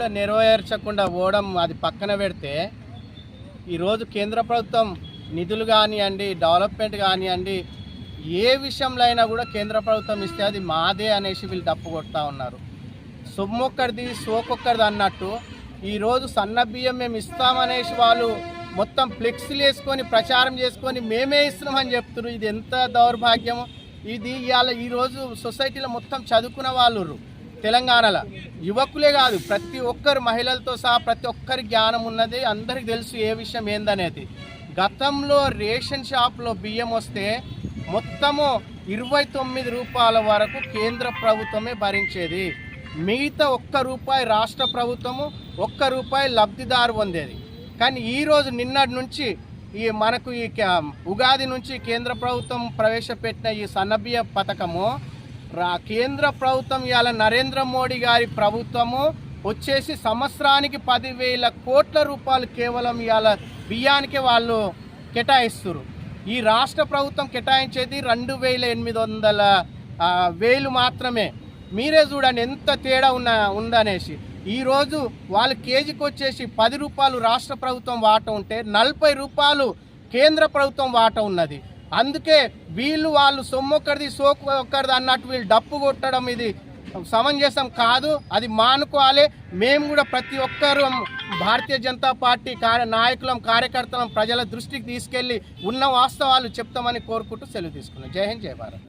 కూడా నెరవేర్చకుండా పోవడం అది పక్కన పెడితే ఈరోజు కేంద్ర ప్రభుత్వం నిధులు కానివ్వండి డెవలప్మెంట్ కానివ్వండి ఏ విషయంలో అయినా కూడా కేంద్ర ప్రభుత్వం ఇస్తే అది మాదే అనేసి వీళ్ళు డప్పు కొడతా ఉన్నారు. సొమ్మొక్కడిది సోకొక్కడిది అన్నట్టు ఈరోజు సన్న బియ్యం మేము ఇస్తామనేసి వాళ్ళు మొత్తం ఫ్లెక్సీలు వేసుకొని ప్రచారం చేసుకొని మేమే ఇస్తున్నామని చెప్తున్నారు. ఇది ఎంత దౌర్భాగ్యము. ఇది ఇవాళ ఈరోజు సొసైటీలో మొత్తం చదువుకున్న వాళ్ళు తెలంగాణలో యువకులే కాదు ప్రతి ఒక్కరు మహిళలతో సహా ప్రతి ఒక్కరి జ్ఞానం ఉన్నది. అందరికి తెలుసు ఏ విషయం ఏందనేది. గతంలో రేషన్ షాప్లో బియ్యం వస్తే మొత్తము ఇరవై తొమ్మిది రూపాయల వరకు కేంద్ర ప్రభుత్వమే భరించేది. మిగతా ఒక్క రూపాయి రాష్ట్ర ప్రభుత్వము ఒక్క రూపాయి లబ్ధిదారు పొందేది. కానీ ఈరోజు నిన్నటి నుంచి ఈ మనకు ఈ ఉగాది నుంచి కేంద్ర ప్రభుత్వం ప్రవేశపెట్టిన ఈ సన్నబియ్య పథకము కేంద్ర ప్రభుత్వం ఇవాళ నరేంద్ర మోడీ గారి ప్రభుత్వము వచ్చేసి సంవత్సరానికి పదివేల కోట్ల రూపాయలు కేవలం ఇవాళ బియ్యానికి వాళ్ళు కేటాయిస్తారు ఈ రాష్ట్ర ప్రభుత్వం కేటాయించేది రెండు వేల ఎనిమిది వందల వేలు మాత్రమే. మీరే చూడండి ఎంత తేడా ఉన్న ఉందనేసి. ఈరోజు వాళ్ళు కేజీకి వచ్చేసి పది రూపాయలు రాష్ట్ర ప్రభుత్వం వాట ఉంటే నలభై రూపాయలు కేంద్ర ప్రభుత్వం వాట ఉన్నది. అందుకే వీళ్ళు వాళ్ళు సొమ్ము ఒక్కడిది సోకు ఒక్కడిది అన్నట్టు వీళ్ళు డప్పు కొట్టడం ఇది సమంజసం కాదు అది మానుకోవాలి. మేము కూడా ప్రతి ఒక్కరు భారతీయ జనతా పార్టీ కార్య నాయకులం కార్యకర్తలం ప్రజల దృష్టికి తీసుకెళ్ళి ఉన్న వాస్తవాలు చెప్తామని కోరుకుంటూ సెలవు తీసుకున్నాం. జై హింద్ జై భారత్.